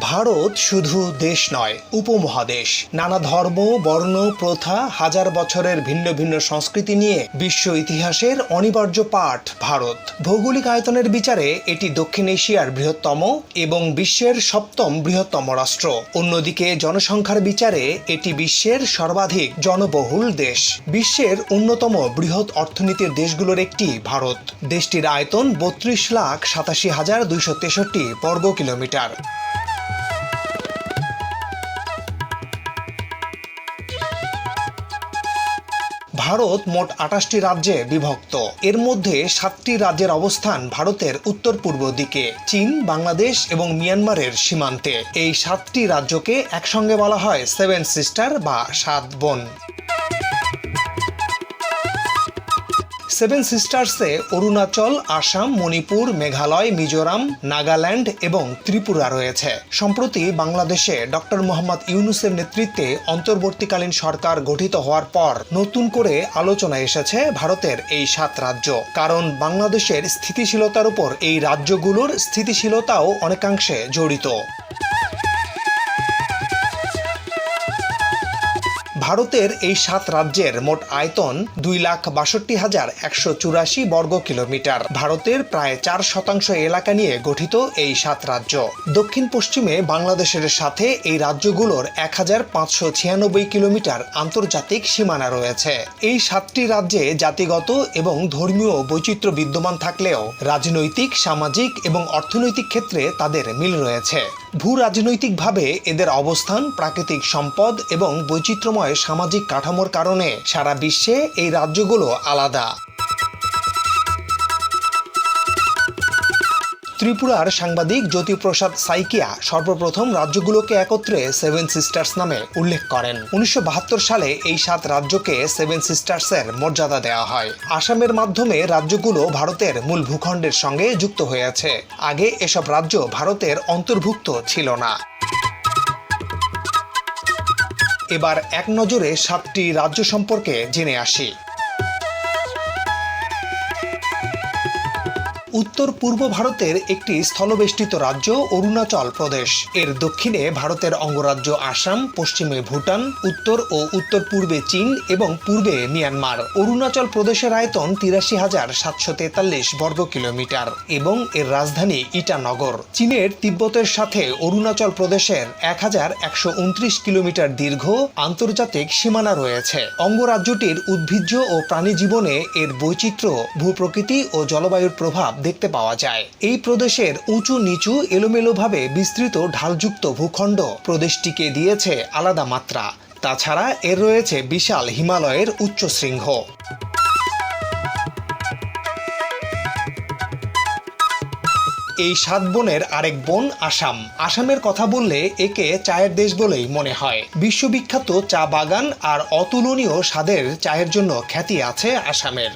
ভারত শুধু দেশ নয়, উপমহাদেশ। নানা ধর্ম, বর্ণ, প্রথা, হাজার বছরের ভিন্ন ভিন্ন সংস্কৃতি নিয়ে বিশ্ব ইতিহাসের অনিবার্য পাঠ ভারত। ভৌগোলিক আয়তনের বিচারে এটি দক্ষিণ এশিয়ার বৃহত্তম এবং বিশ্বের সপ্তম বৃহত্তম রাষ্ট্র। অন্যদিকে জনসংখ্যার বিচারে এটি বিশ্বের সর্বাধিক জনবহুল দেশ। বিশ্বের অন্যতম বৃহৎ অর্থনীতির দেশগুলোর একটি ভারত। দেশটির আয়তন বত্রিশ লাখ সাতাশি হাজার দুইশো তেষট্টি বর্গ কিলোমিটার ভারত মোট আঠাশটি রাজ্যে বিভক্ত। এর মধ্যে সাতটি রাজ্যের অবস্থান ভারতের উত্তর পূর্ব দিকে, চীন, বাংলাদেশ এবং মিয়ানমারের সীমান্তে। এই সাতটি রাজ্যকে একসঙ্গে বলা হয় সেভেন সিস্টার বা সাত বোন। সেভেন সিস্টার্সে অরুণাচল, আসাম, মণিপুর, মেঘালয়, মিজোরাম, নাগাল্যান্ড এবং ত্রিপুরা রয়েছে। সম্প্রতি বাংলাদেশে ডক্টর মোহাম্মদ ইউনুসের নেতৃত্বে অন্তর্বর্তীকালীন সরকার গঠিত হওয়ার পর নতুন করে আলোচনা এসেছে ভারতের এই সাত রাজ্য। কারণ বাংলাদেশের স্থিতিশীলতার উপর এই রাজ্যগুলোর স্থিতিশীলতাও অনেকাংশে জড়িত। ভারতের এই সাত রাজ্যের মোট আয়তন দুই লাখ বাষট্টি হাজার একশো চুরাশি বর্গ কিলোমিটার। ভারতের প্রায় চার শতাংশ এলাকা নিয়ে গঠিত এই সাত রাজ্য। দক্ষিণ পশ্চিমে বাংলাদেশের সাথে এই রাজ্যগুলোর এক হাজার পাঁচশো ছিয়ানব্বই কিলোমিটার আন্তর্জাতিক সীমানা রয়েছে। এই সাতটি রাজ্যে জাতিগত এবং ধর্মীয় বৈচিত্র্য বিদ্যমান থাকলেও রাজনৈতিক, সামাজিক এবং অর্থনৈতিক ক্ষেত্রে তাদের মিল রয়েছে। ভূ রাজনৈতিকভাবে এদের অবস্থান প্রাকৃতিক সম্পদ এবং বৈচিত্র্যময় সামাজিক কাঠামোর কারণে সারা বিশ্বে এই রাজ্যগুলো আলাদা। ত্রিপুরার সাংবাদিক জ্যোতিপ্রসাদ সাইকিয়া সর্বপ্রথম রাজ্যগুলোকে একত্রে সেভেন সিস্টার্স নামে উল্লেখ করেন। উনিশশো বাহাত্তর সালে এই সাত রাজ্যকে সেভেন সিস্টার্সের মর্যাদা দেওয়া হয়। আসামের মাধ্যমে রাজ্যগুলো ভারতের মূল ভূখণ্ডের সঙ্গে যুক্ত হয়েছে। আগে এসব রাজ্য ভারতের অন্তর্ভুক্ত ছিল না। এবার এক নজরে সাতটি রাজ্য সম্পর্কে জেনে আসি। উত্তর পূর্ব ভারতের একটি স্থলবেষ্টিত রাজ্য, অরুণাচল প্রদেশ। এর দক্ষিণে ভারতের অঙ্গরাজ্য আসাম, পশ্চিমে ভুটান, উত্তর ও উত্তর পূর্বে চীন এবং পূর্বে মিয়ানমার। অরুণাচল প্রদেশের আয়তন তিরাশি হাজার সাতশো তেতাল্লিশ বর্গ কিলোমিটার এবং এর রাজধানী ইটানগর। চীনের তিব্বতের সাথে অরুণাচল প্রদেশের এক হাজার একশো উনত্রিশ কিলোমিটার দীর্ঘ আন্তর্জাতিক সীমানা রয়েছে। অঙ্গরাজ্যটির উদ্ভিজ্জ ও প্রাণী জীবনে এর বৈচিত্র্য, ভূপ্রকৃতি ও জলবায়ুর প্রভাব দেখতে পাওয়া যায়। এই প্রদেশের উঁচু নিচু এলোমেলোভাবে বিস্তৃত ঢালযুক্ত ভূখণ্ড প্রদেশটিকে দিয়েছে আলাদা মাত্রা। তাছাড়া এর রয়েছে বিশাল হিমালয়ের উচ্চ শৃঙ্গ। এই সাত বনের আরেক বন আসাম। আসামের কথা বললে একে চায়ের দেশ বলেই মনে হয়। বিশ্ববিখ্যাত চা বাগান আর অতুলনীয় স্বাদের চায়ের জন্য খ্যাতি আছে আসামের।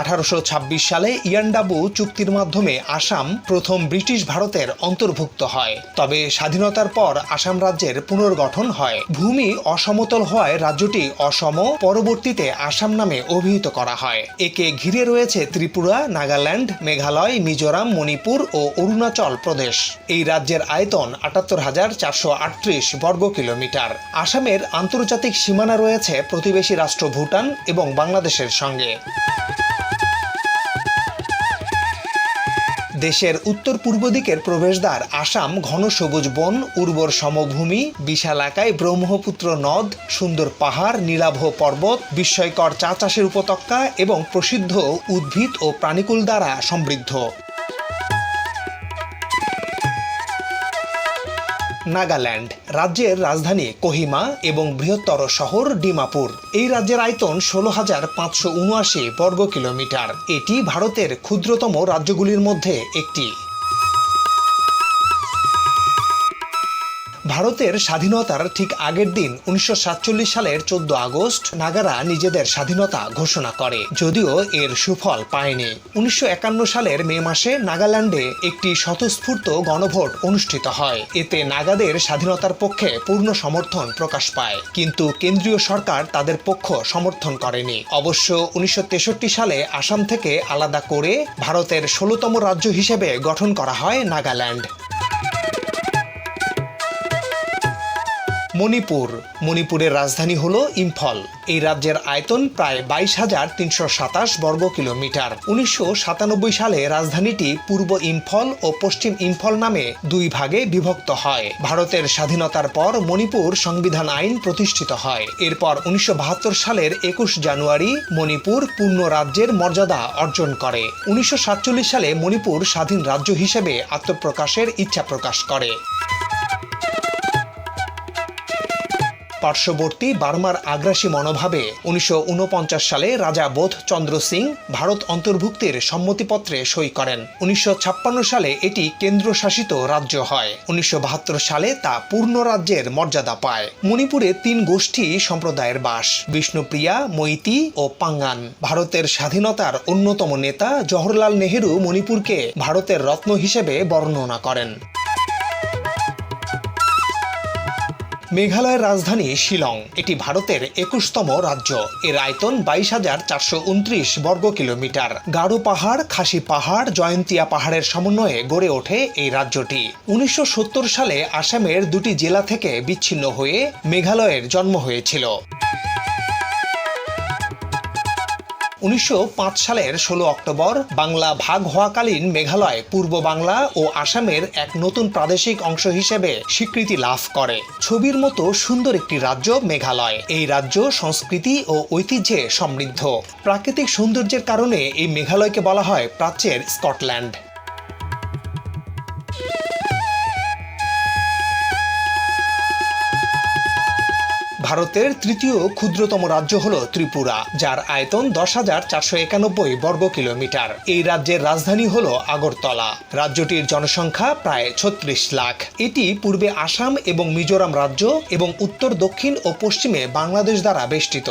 আঠারোশো ছাব্বিশ সালে ইয়ান্ডাবু চুক্তির মাধ্যমে আসাম প্রথম ব্রিটিশ ভারতের অন্তর্ভুক্ত হয়। তবে স্বাধীনতার পর আসাম রাজ্যের পুনর্গঠন হয়। ভূমি অসমতল হওয়ায় রাজ্যটি অসম, পরবর্তীতে আসাম নামে অভিহিত করা হয়। একে ঘিরে রয়েছে ত্রিপুরা, নাগাল্যান্ড, মেঘালয়, মিজোরাম, মণিপুর ও অরুণাচল প্রদেশ। এই রাজ্যের আয়তন আটাত্তর হাজার চারশো আটত্রিশ বর্গ কিলোমিটার। আসামের আন্তর্জাতিক সীমানা রয়েছে প্রতিবেশী রাষ্ট্র ভুটান এবং বাংলাদেশের সঙ্গে। দেশের উত্তর পূর্ব দিকের প্রবেশদ্বার আসাম ঘন সবুজ বন, উর্বর সমভূমি বিশালাকায় ব্রহ্মপুত্র নদ, সুন্দর পাহাড়, নীলাভ পর্বত, বিস্ময়কর চা চাষের উপত্যকা এবং প্রসিদ্ধ উদ্ভিদ ও প্রাণীকুল দ্বারা সমৃদ্ধ। নাগাল্যান্ড, রাজ্যের রাজধানী কোহিমা এবং বৃহত্তর শহর ডিমাপুর। এই রাজ্যের আয়তন ষোলো হাজার পাঁচশো উনআশি বর্গ কিলোমিটার এটি ভারতের ক্ষুদ্রতম রাজ্যগুলির মধ্যে একটি। ভারতের স্বাধীনতার ঠিক আগের দিন উনিশশো সাতচল্লিশ সালের চোদ্দ আগস্ট নাগারা নিজেদের স্বাধীনতা ঘোষণা করে, যদিও এর সুফল পায়নি। উনিশশো একান্ন সালের মে মাসে নাগাল্যান্ডে একটি স্বতঃস্ফূর্ত গণভোট অনুষ্ঠিত হয়। এতে নাগাদের স্বাধীনতার পক্ষে পূর্ণ সমর্থন প্রকাশ পায়, কিন্তু কেন্দ্রীয় সরকার তাদের পক্ষ সমর্থন করেনি। অবশ্য উনিশশো তেষট্টি সালে আসাম থেকে আলাদা করে ভারতের ষোলতম রাজ্য হিসেবে গঠন করা হয় নাগাল্যান্ড। মণিপুর। মণিপুরের রাজধানী হল ইম্ফল। এই রাজ্যের আয়তন প্রায় বাইশ হাজার তিনশো সাতাশ বর্গ কিলোমিটার। উনিশশো সাতানব্বই সালে রাজধানীটি পূর্ব ইম্ফল ও পশ্চিম ইম্ফল নামে দুই ভাগে বিভক্ত হয়। ভারতের স্বাধীনতার পর মণিপুর সংবিধান আইন প্রতিষ্ঠিত হয়। এরপর উনিশশো বাহাত্তর সালের একুশ জানুয়ারি মণিপুর পূর্ণ রাজ্যের মর্যাদা অর্জন করে। উনিশশো সাতচল্লিশ সালে মণিপুর স্বাধীন রাজ্য হিসেবে আত্মপ্রকাশের ইচ্ছা প্রকাশ করে। পার্শ্ববর্তী বার্মার আগ্রাসী মনোভাবে উনিশশো ঊনপঞ্চাশ সালে রাজা বোধ চন্দ্র সিং ভারত অন্তর্ভুক্তির সম্মতিপত্রে সই করেন। উনিশশো ছাপ্পান্ন সালে এটি কেন্দ্রশাসিত রাজ্য হয়। উনিশশো বাহাত্তর সালে তা পূর্ণ রাজ্যের মর্যাদা পায়। মণিপুরে তিন গোষ্ঠী সম্প্রদায়ের বাস, বিষ্ণুপ্রিয়া, মৈতি ও পাঙ্গান। ভারতের স্বাধীনতার অন্যতম নেতা জওহরলাল নেহেরু মণিপুরকে ভারতের রত্ন হিসেবে বর্ণনা করেন। মেঘালয়ের রাজধানী শিলং, এটি ভারতের একুশতম রাজ্য। এর আয়তন বাইশ হাজার চারশো উনত্রিশ বর্গ কিলোমিটার। গারো পাহাড়, খাসি পাহাড়, জয়ন্তিয়া পাহাড়ের সমন্বয়ে গড়ে ওঠে এই রাজ্যটি। উনিশশো সত্তর সালে আসামের দুটি জেলা থেকে বিচ্ছিন্ন হয়ে মেঘালয়ের জন্ম হয়েছিল। উনিশশো পাঁচ সালের ষোলো অক্টোবর বাংলা ভাগ হওয়াকালীন মেঘালয়, পূর্ব বাংলা ও আসামের এক নতুন প্রাদেশিক অংশ হিসেবে স্বীকৃতি লাভ করে। ছবির মতো সুন্দর একটি রাজ্য মেঘালয়। এই রাজ্য সংস্কৃতি ও ঐতিহ্যে সমৃদ্ধ। প্রাকৃতিক সৌন্দর্যের কারণে এই মেঘালয়কে বলা হয় প্রাচ্যের স্কটল্যান্ড। ভারতের তৃতীয় ক্ষুদ্রতম রাজ্য হল ত্রিপুরা, যার আয়তন দশ হাজার চারশো একানব্বই বর্গ কিলোমিটার। এই রাজ্যের রাজধানী হল আগরতলা। রাজ্যটির জনসংখ্যা প্রায় ছত্রিশ লাখ। এটি পূর্বে আসাম এবং মিজোরাম রাজ্য এবং উত্তর, দক্ষিণ ও পশ্চিমে বাংলাদেশ দ্বারা বেষ্টিত।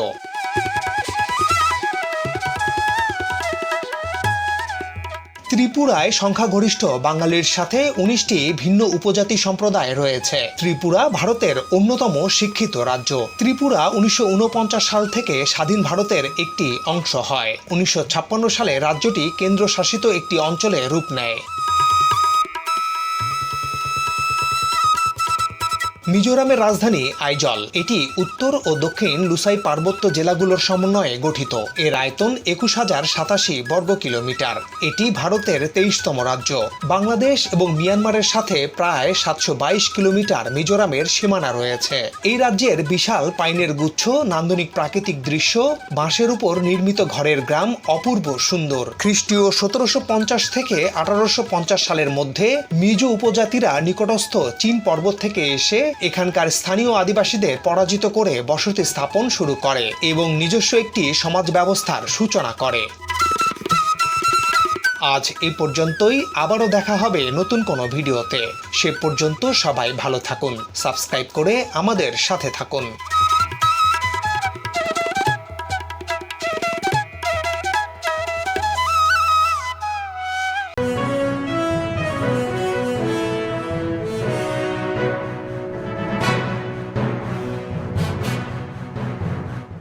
ত্রিপুরায় সংখ্যাগরিষ্ঠ বাঙালির সাথে উনিশটি ভিন্ন উপজাতি সম্প্রদায় রয়েছে। ত্রিপুরা ভারতের অন্যতম শিক্ষিত রাজ্য। ত্রিপুরা উনিশশো উনপঞ্চাশ সাল থেকে স্বাধীন ভারতের একটি অংশ হয়। উনিশশো ছাপ্পান্ন সালে রাজ্যটি কেন্দ্রশাসিত একটি অঞ্চলে রূপ নেয়। মিজোরামের রাজধানী আইজল। এটি উত্তর ও দক্ষিণ লুসাই পার্বত্য জেলাগুলোর সমন্বয়ে গঠিত। এর আয়তন একুশ হাজার সাতাশি বর্গ কিলোমিটার। এটি ভারতের তেইশতম রাজ্য। বাংলাদেশ এবং মিয়ানমারের সাথে প্রায় সাতশো বাইশ কিলোমিটার মিজোরামের সীমানা রয়েছে। এই রাজ্যের বিশাল পাইনের গুচ্ছ, নান্দনিক প্রাকৃতিক দৃশ্য, বাঁশের উপর নির্মিত ঘরের গ্রাম অপূর্ব সুন্দর। খ্রিস্টীয় সতেরোশো পঞ্চাশ থেকে আঠারোশো পঞ্চাশ সালের মধ্যে মিজো উপজাতিরা নিকটস্থ চীন পর্বত থেকে এসে এখানকার স্থানীয় আদিবাসীদের পরাজিত করে বসতি স্থাপন শুরু করে এবং নিজস্ব একটি সমাজ ব্যবস্থার সূচনা করে। আজ এ পর্যন্তই, আবারও দেখা হবে নতুন কোনো ভিডিওতে। সে পর্যন্ত সবাই ভালো থাকুন, সাবস্ক্রাইব করে আমাদের সাথে থাকুন।